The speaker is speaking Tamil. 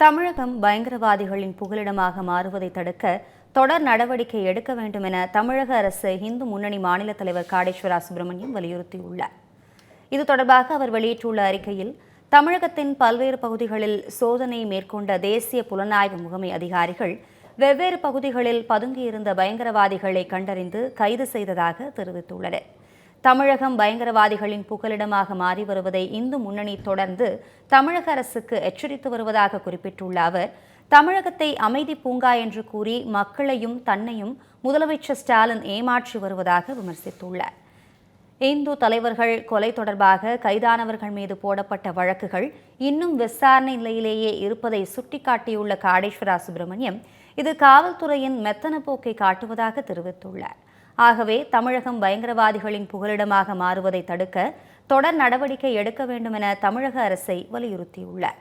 தமிழகம் பயங்கரவாதிகளின் புகலிடமாக மாறுவதை தடுக்க தொடர் நடவடிக்கை எடுக்க வேண்டும் என தமிழக அரசு இந்து முன்னணி மாநில தலைவர் காடேஸ்வரா சுப்பிரமணியம் வலியுறுத்தியுள்ளார். இது தொடர்பாக அவர் வெளியிட்டுள்ள அறிக்கையில் தமிழகத்தின் பல்வேறு பகுதிகளில் சோதனை மேற்கொண்ட தேசிய புலனாய்வு முகமை அதிகாரிகள் வெவ்வேறு பகுதிகளில் பதுங்கியிருந்த பயங்கரவாதிகளை கண்டறிந்து கைது செய்ததாக தெரிவித்துள்ளனர். தமிழகம் பயங்கரவாதிகளின் புகலிடமாக மாறி வருவதை இந்து முன்னணி தொடர்ந்து தமிழக அரசுக்கு எச்சரித்து வருவதாக குறிப்பிட்டுள்ள அவர் தமிழகத்தை அமைதி பூங்கா என்று கூறி மக்களையும் தன்னையும் முதலமைச்சர் ஸ்டாலின் ஏமாற்றி வருவதாக விமர்சித்துள்ளார். இந்து தலைவர்கள் கொலை தொடர்பாக கைதானவர்கள் மீது போடப்பட்ட வழக்குகள் இன்னும் விசாரணை நிலையிலேயே இருப்பதை சுட்டிக்காட்டியுள்ள காடேஸ்வரா சுப்பிரமணியம் இது காவல்துறையின் மெத்தன போக்கை காட்டுவதாக தெரிவித்துள்ளார். ஆகவே தமிழகம் பயங்கரவாதிகளின் புகலிடமாக மாறுவதை தடுக்க தொடர் நடவடிக்கை எடுக்க வேண்டும் என தமிழக அரசை வலியுறுத்தியுள்ளார்.